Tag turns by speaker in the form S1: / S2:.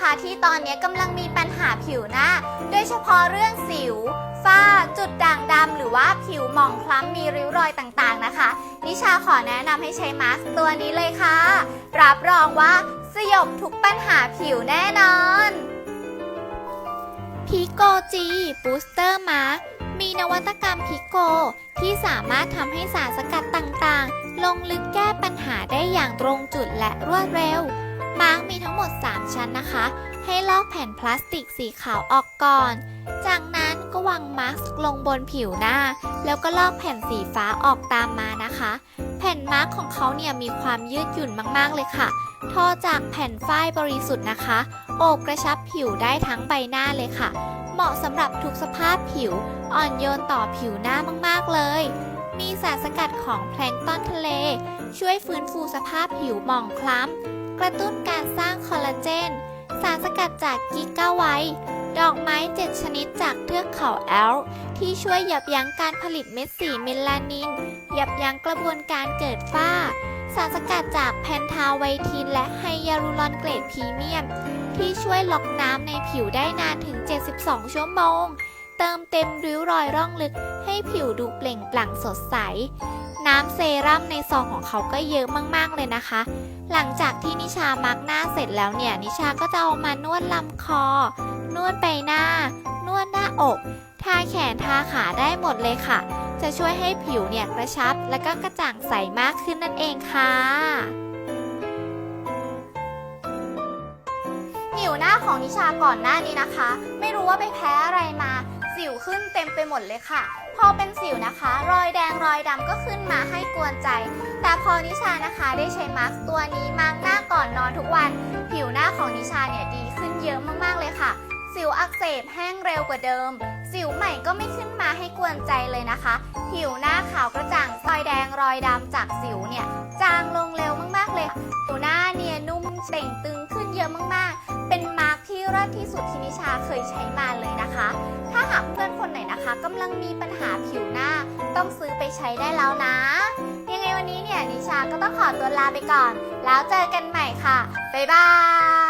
S1: คะ ที่ตอนนี้กำลังมีปัญหาผิวหน้า โดยเฉพาะเรื่องสิว ฝ้า จุดด่างดำหรือว่าผิวหมองคล้ำมีริ้วรอยต่างๆนะคะ นิชาขอแนะนำให้ใช้มาสก์ตัวนี้เลยค่ะ รับรองว่าสยบทุกปัญหาผิวแน่นอนพิโกจีบูสเตอร์มาร์มีนวัตกรรมพิโก ที่สามารถทำให้สารสกัดต่างๆ ลงลึกแก้ปัญหาได้อย่างตรงจุดและรวดเร็ว มาร์กมีทั้งหมด ชั้นนะคะ ให้ลอกแผ่นพลาสติกสีขาวออกก่อน จากนั้นก็วางมาสก์ลงบนผิวหน้า แล้วก็ลอกแผ่นสีฟ้าออกตามมานะคะ แผ่นมาร์กของเขาเนี่ยมีความยืดหยุ่นมากๆเลยค่ะทอจากแผ่นฝ้ายบริสุทธิ์นะคะ โอบกระชับผิวได้ทั้งใบหน้าเลยค่ะ เหมาะสำหรับทุกสภาพผิว อ่อนโยนต่อผิวหน้ามากๆเลย มีสารสกัดของแพลงต้นทะเล ช่วยฟื้นฟูสภาพผิวหมองคล้ำ กระตุ้นการสร้างคอลลาเจน สารสกัดจากกิก้าไวดอกไม้ 7 ชนิดจากเทือกเขาแอล ที่ช่วยยับยั้งการผลิตเม็ดสีเมลานิน ยับยั้งกระบวนการเกิดฝ้า สารสกัดจากแพนทาไวทินและไฮยาลูรอนเกรดพรีเมียม ที่ช่วยล็อกน้ำในผิวได้นานถึง 72 ชั่วโมง เติมเต็มริ้วรอยร่องลึก ให้ผิวดูเปล่งปลั่งสดใส น้ำเซรั่มในซองของเขาก็เยอะมากๆเลยนะคะ หลังจากที่นิชามาร์กหน้าเสร็จแล้วเนี่ย นิชาก็จะเอามานวดลำคอ นวดใบหน้า นวดหน้าอกทาแขนทาขาได้หมดเลยค่ะ จะช่วยให้ผิวเนี่ยกระชับ และก็กระจ่างใสมากขึ้นนั่นเองค่ะผิวหน้าของนิชาก่อนหน้านี้นะคะ ไม่รู้ว่าไปแพ้อะไรม สิวขึ้นเต็มไปหมดเลยค่ะ พอเป็นสิวนะคะ รอยแดงรอยดำก็ขึ้นมาให้กวนใจ แต่พอนิชานะคะได้ใช้มาสก์ตัวนี้มาร์กหน้าก่อนนอนทุกวัน ผิวหน้าของนิชาเนี่ยดีขึ้นเยอะมากๆเลยค่ะสิวอักเสบแห้งเร็วกว่าเดิม สิวใหม่ก็ไม่ขึ้นมาให้กวนใจเลยนะคะ ผิวหน้าขาวกระจ่างรอยแดงรอยดำจากสิวเนี่ย จางลงเร็วมากๆเลย ผิวหน้าเนียนนุ่มเต่งตึงขึ้นเยอะมากๆ เป็นมาร์กที่เลิศที่สุดที่นิชาเคยใช้มาเลยนะคะ ถ้าหาก มีปัญหาผิวหน้าต้องซื้อไปใช้ได้แล้วนะ ยังไงวันนี้เนี่ยนิชาก็ต้องขอตัวลาไปก่อน แล้วเจอกันใหม่ค่ะ บ๊ายบาย